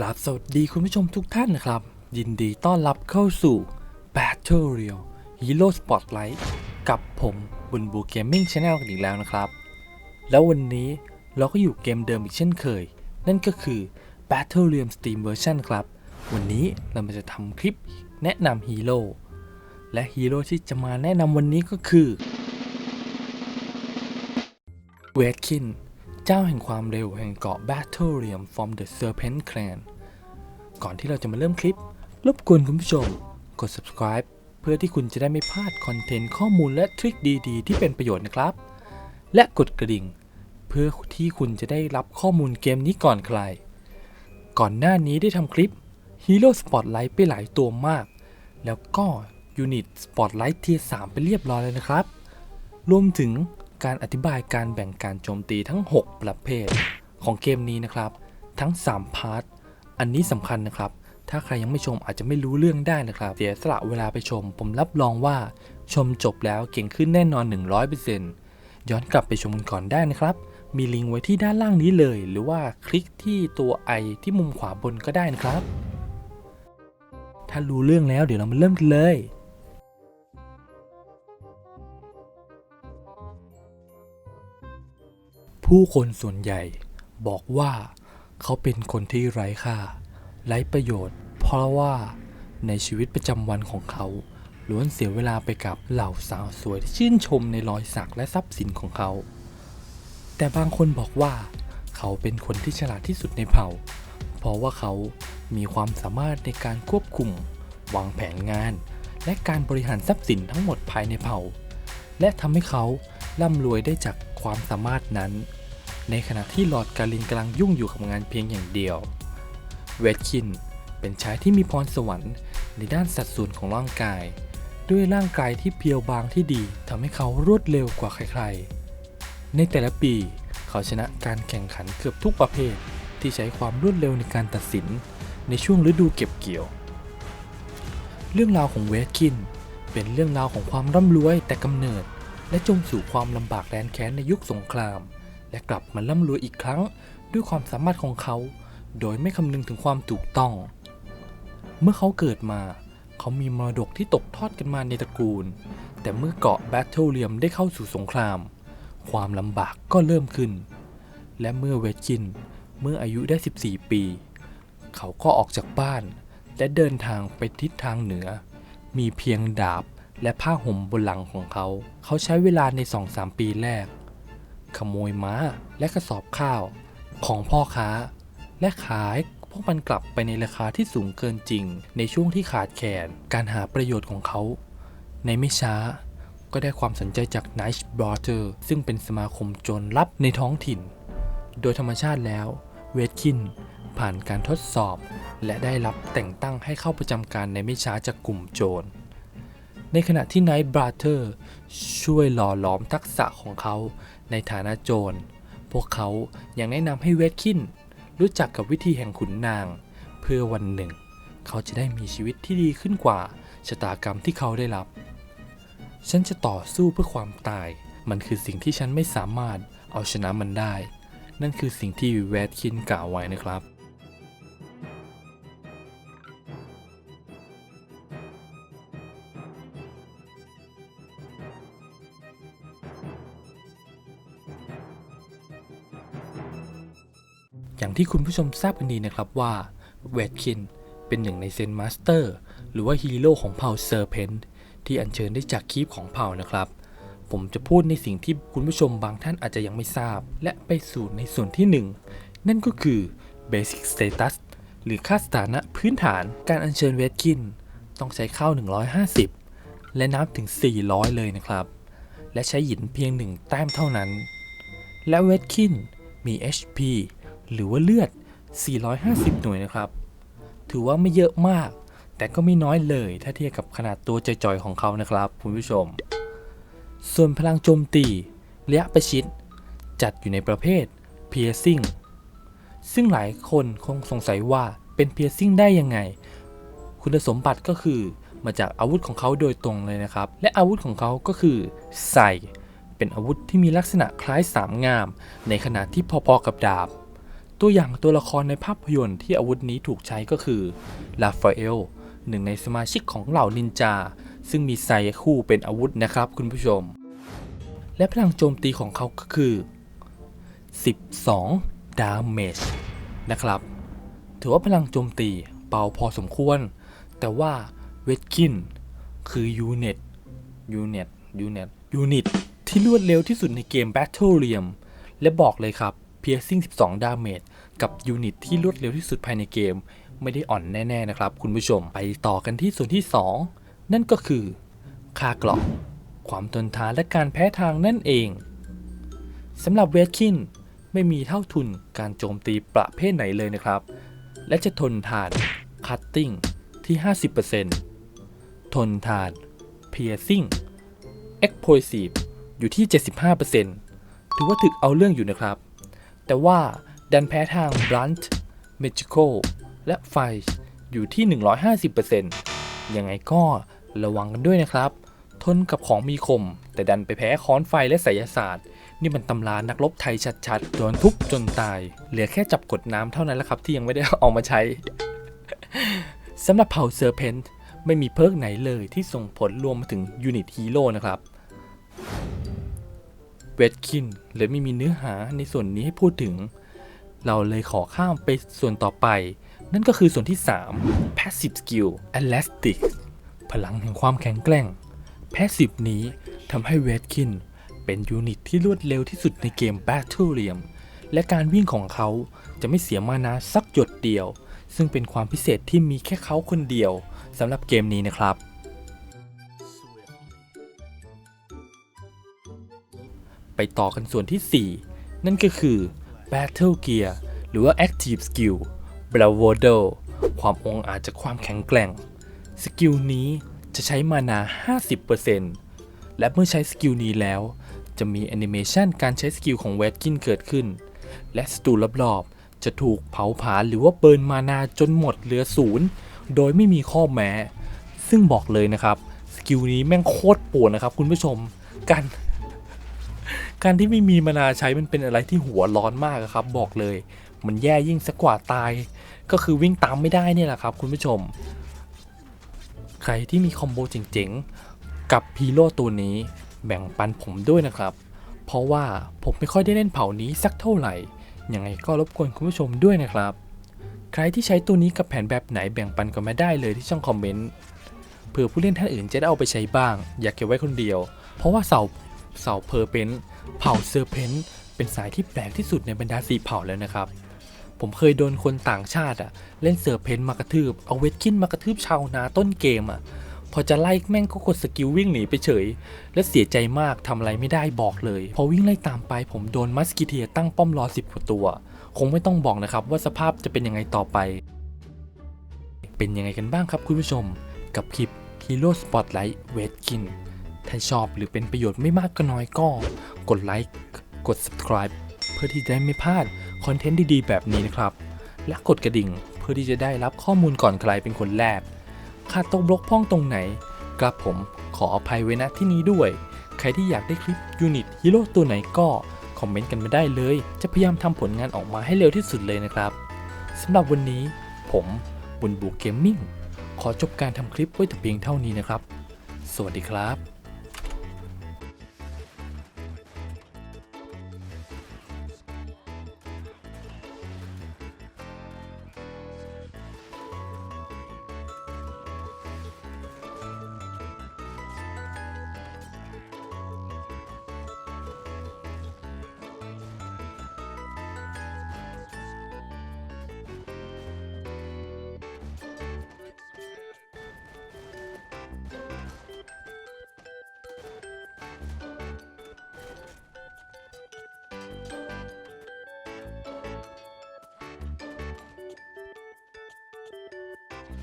กราบสวัสดีคุณผู้ชมทุกท่านนะครับ ยินดีต้อนรับเข้าสู่ Battle Real Hero Spotlight กับผมบุญบูเกมมิ่งช n แนลกันอีกแล้วนะครับ แล้ววันนี้เราก็อยู่เกมเดิมอีกเช่นเคย นั่นก็คือ Battle Real Steam Version ครับ วันนี้เรามาจะทำคลิปแนะนำฮีโร่และฮีโร่ที่จะมาแนะนำวันนี้ก็คือเวทคิน เจ้าแห่งความเร็วแห่งเกาะ Battle Realm from the Serpent Clan ก่อนที่เราจะมาเริ่มคลิป รบกวนคุณผู้ชม กด subscribe เพื่อที่คุณจะได้ไม่พลาดคอนเทนต์ข้อมูลและทริคดีๆ ที่เป็นประโยชน์นะครับ และกดกระดิ่ง เพื่อที่คุณจะได้รับข้อมูลเกมนี้ก่อนใคร ก่อนหน้านี้ได้ทำคลิป Hero Spotlight ไปหลายตัวมาก แล้วก็ Unit Spotlight Tier 3ไปเรียบร้อยแล้วนะครับ รวมถึง การอธิบายการแบ่งการโจมตีทั้ง 6 ประเภท ของเกมนี้นะครับ ทั้ง 3 พาร์ท อันนี้สำคัญนะครับ ถ้าใครยังไม่ชมอาจจะไม่รู้เรื่องได้นะครับ เสียสละเวลาไปชม ผมรับรองว่าชมจบแล้วเก่งขึ้นแน่นอน 100%ย้อนกลับไปชมกันก่อนได้นะครับ มีลิงก์ไว้ที่ด้านล่างนี้เลย หรือว่าคลิกที่ตัวไอที่มุมขวาบนก็ได้นะครับ ถ้ารู้เรื่องแล้วเดี๋ยวเรามาเริ่มกันเลย ผู้คนส่วนใหญ่บอกว่าเขาเป็นคนที่ไร้ค่า ไร้ประโยชน์ เพราะว่าในชีวิตประจำวันของเขาล้วนเสียเวลาไปกับเหล่าสาวสวยที่ชื่นชมในรอยสักและทรัพย์สินของเขา แต่บางคนบอกว่า เขาเป็นคนที่ฉลาดที่สุดในเผ่า เพราะว่าเขามีความสามารถในการควบคุม วางแผนงาน และการบริหารทรัพย์สินทั้งหมดภายในเผ่า และทำให้เขาร่ำรวยได้จากความสามารถนั้น ในขณะที่ลอร์ดกาลินกำลังยุ่งอยู่กับงานเพียงอย่างเดียว เวทคินเป็นชายที่มีพรสวรรค์ในด้านสัดส่วนของร่างกาย ด้วยร่างกายที่เพียวบางที่ดีทำให้เขารวดเร็วกว่าใครๆ ในแต่ละปีเขาชนะการแข่งขันเกือบทุกประเภทที่ใช้ความรวดเร็วในการตัดสินในช่วงฤดูเก็บเกี่ยว เรื่องราวของเวทคินเป็นเรื่องราวของความร่ำรวยแต่กำเนิด และจมสู่ความลำบากแรนแค้นในยุคสงคราม และกลับมาร่ำรวยอีกครั้งด้วยความสามารถของเขา โดยไม่คำนึงถึงความถูกต้อง เมื่อเขาเกิดมา เขามีมรดกที่ตกทอดกันมาในตระกูล แต่เมื่อเกาะแบทเทิลเลียมได้เข้าสู่สงคราม ความลำบากก็เริ่มขึ้น และเมื่อเวทคิน เมื่ออายุได้ 14 ปี เขาก็ออกจากบ้าน และเดินทางไปทิศทางเหนือ มีเพียงดาบและผ้าห่มบนหลังของเขา เขาใช้เวลาใน 2-3 ปีแรก ขโมยม้าและกระสอบข้าวของพ่อค้า และขายพวกมันกลับไปในราคาที่สูงเกินจริง ในช่วงที่ขาดแคลนการหาประโยชน์ของเขา ในไม่ช้าก็ได้ความสนใจจาก Night Brother ซึ่งเป็นสมาคมโจรลับในท้องถิ่น โดยธรรมชาติแล้วเวทคินผ่านการทดสอบ และได้รับแต่งตั้งให้เข้าประจำการในไม่ช้าจากกลุ่มโจร ในขณะที่ Night Brother ช่วยหล่อหลอมทักษะของเขา ในฐานะโจร พวกเขายังแนะนำให้เวทคินรู้จักกับวิธีแห่งขุนนาง เพื่อวันหนึ่ง เขาจะได้มีชีวิตที่ดีขึ้นกว่าชะตากรรมที่เขาได้รับ ฉันจะต่อสู้เพื่อความตาย มันคือสิ่งที่ฉันไม่สามารถเอาชนะมันได้ นั่นคือสิ่งที่เวทคินกล่าวไว้นะครับ อย่างที่คุณผู้ชมทราบกันดีนะครับว่าเวทคินเป็นหนึ่งในเซนมาสเตอร์หรือว่าฮีโร่ของเผ่าเซอร์เพนที่อัญเชิญได้จากคีบของเผ่านะครับ ผมจะพูดในสิ่งที่คุณผู้ชมบางท่านอาจจะยังไม่ทราบ และไปสู่ในส่วนที่ 1 นั่นก็คือ Basic Status หรือค่าสถานะพื้นฐานการอัญเชิญเวทคิน ต้องใช้ข้าว 150 และน้ำถึง 400 เลยนะครับ และใช้หินเพียง 1 แต้มเท่านั้น และเวทคินมี HP หรือว่าเลือด 450 หน่วยนะครับ ถือว่าไม่เยอะมาก แต่ก็ไม่น้อยเลยถ้าเทียบกับขนาดตัวจอยๆของเขานะครับคุณผู้ชม ส่วนพลังโจมตีระยะประชิด จัดอยู่ในประเภท piercing ซึ่งหลายคนคงสงสัยว่าเป็น piercing ได้ยังไง คุณสมบัติก็คือมาจากอาวุธของเขาโดยตรงเลยนะครับ และอาวุธของเขาก็คือใส่เป็นอาวุธที่มีลักษณะคล้ายสามงาม ในขณะที่พอๆกับดาบ ตัวอย่างตัวละครในภาพยนตร์ที่อาวุธนี้ถูกใช้ก็คือลาฟาเอลหนึ่งในสมาชิกของเหล่านินจา ซึ่งมีไซคู่เป็นอาวุธนะครับคุณผู้ชม และพลังโจมตีของเขาก็คือ 12 ดาเมจนะครับ ถือว่าพลังโจมตีเบาพอสมควร แต่ว่าเวทกินคือยูเนิตยูเนิตยูเนิตยูนิตที่รวดเร็วที่สุดในเกม Battle r e a m และบอกเลยครับ Piercing 12 ดาเมจกับยูนิตที่รวดเร็วที่สุดภายในเกม ไม่ได้อ่อนแน่ๆนะครับ คุณผู้ชมไปต่อกันที่ส่วนที่ 2 นั่นก็คือ ค่ากรอบความทนทานและการแพ้ทางนั่นเองสำหรับเวทคินไม่มีเท่าทุนการโจมตีประเภทไหนเลยนะครับ และจะทนทานคัตติ้งที่ 50%ทนทาน piercing explosive อยู่ที่ 75%ถือว่าถึกเอาเรื่องอยู่นะครับ แต่ว่าดันแพ้ทาง blunt magical และไฟอยู่ที่ 150%ยังไงก็ระวังกันด้วยนะครับ ทนกับของมีคม แต่ดันไปแพ้ค้อนไฟและไสยศาสตร์ นี่มันตำรานักรบไทยชัดๆ โดนทุบจนตาย เหลือแค่จับกดน้ำเท่านั้นแหละครับที่ยังไม่ได้เอามาใช้ สำหรับเผ่าเซอร์เพนต์ไม่มีเพิกไหนเลยที่ส่งผลรวมมาถึงยูนิตฮีโร่นะครับ เวทคินเลยไม่มีเนื้อหาในส่วนนี้ให้พูดถึง เราเลยขอข้ามไปส่วนต่อไป นั่นก็คือส่วนที่ 3 Passive Skill Elastic พลังแห่งความแข็งแกร่ง Passive นี้ทำให้เวทคินเป็นยูนิตที่รวดเร็วที่สุดในเกม Battle r e a m และการวิ่งของเขาจะไม่เสียมานาสักหยดเดียว ซึ่งเป็นความพิเศษที่มีแค่เขาคนเดียวสำหรับเกมนี้นะครับ ไปต่อกันส่วนที่ 4 นั่นก็คือ Battle Gear หรือว่า Active Skill Bravado ความองอาจจากความแข็งแกร่ง สกิลนี้จะใช้มานา 50%และเมื่อใช้สกิลนี้แล้ว จะมีแอนิเมชันการใช้สกิลของเวทกินเกิดขึ้น และศัตรูรอบๆ จะถูกเผาผลาญหรือว่าเบิร์นมานาจนหมดเหลือศูนย์โดยไม่มีข้อแม้ ซึ่งบอกเลยนะครับ สกิลนี้แม่งโคตรปวดนะครับคุณผู้ชม การ การที่ไม่มีมานาใช้มันเป็นอะไรที่หัวร้อนมากครับ บอกเลย มันแย่ยิ่งสักกว่าตาย ก็คือวิ่งตามไม่ได้เนี่ยแหละครับ คุณผู้ชม ใครที่มีคอมโบเจ๋งๆ กับฮีโร่ตัวนี้แบ่งปันผมด้วยนะครับ เพราะว่าผมไม่ค่อยได้เล่นเผ่านี้สักเท่าไหร่ ยังไงก็รบกวนคุณผู้ชมด้วยนะครับ ใครที่ใช้ตัวนี้กับแผนแบบไหนแบ่งปันกันมาได้เลยที่ช่องคอมเมนต์เผื่อผู้เล่นท่านอื่นจะได้เอาไปใช้บ้าง อย่าเก็บไว้คนเดียว เพราะว่าเสาเสาเพอร์เพน เผ่าเซอร์เพนเป็นสายที่แปลกที่สุดในบรรดาสีเผ่าแล้วนะครับ ผมเคยโดนคนต่างชาติอะเล่นเซอร์เพนมากระทืบ เอาเวทคินมากระทืบชาวนาต้นเกมอะพอจะไล่แม่งก็กดสกิลวิ่งหนีไปเฉย และเสียใจมากทำอะไรไม่ได้บอกเลย พอวิ่งไล่ตามไปผมโดนมัสกิเทียตั้งป้อมรอสิบกว่าตัว คงไม่ต้องบอกนะครับว่าสภาพจะเป็นยังไงต่อไป เป็นยังไงกันบ้างครับคุณผู้ชม กับคลิป Hero Spotlight เวทกิน ถ้าชอบหรือเป็นประโยชน์ไม่มากก็น้อยก็ กดไลค์กด subscribe เพื่อที่จะได้ไม่พลาดคอนเทนต์ดีๆ แบบนี้นะครับ และกดกระดิ่งเพื่อที่จะได้รับข้อมูลก่อนใครเป็นคนแรกขาดตกบกพ่องตรงไหนกระผมขออภัยไว้ณที่นี้ด้วย ใครที่อยากได้คลิปยูนิตฮีโร่ตัวไหนก็คอมเมนต์กันมาได้เลย จะพยายามทำผลงานออกมาให้เร็วที่สุดเลยนะครับสำหรับวันนี้ผมบุญบุกเกมมิ่งขอจบการทำคลิปไว้แต่เพียงเท่านี้นะครับ สวัสดีครับ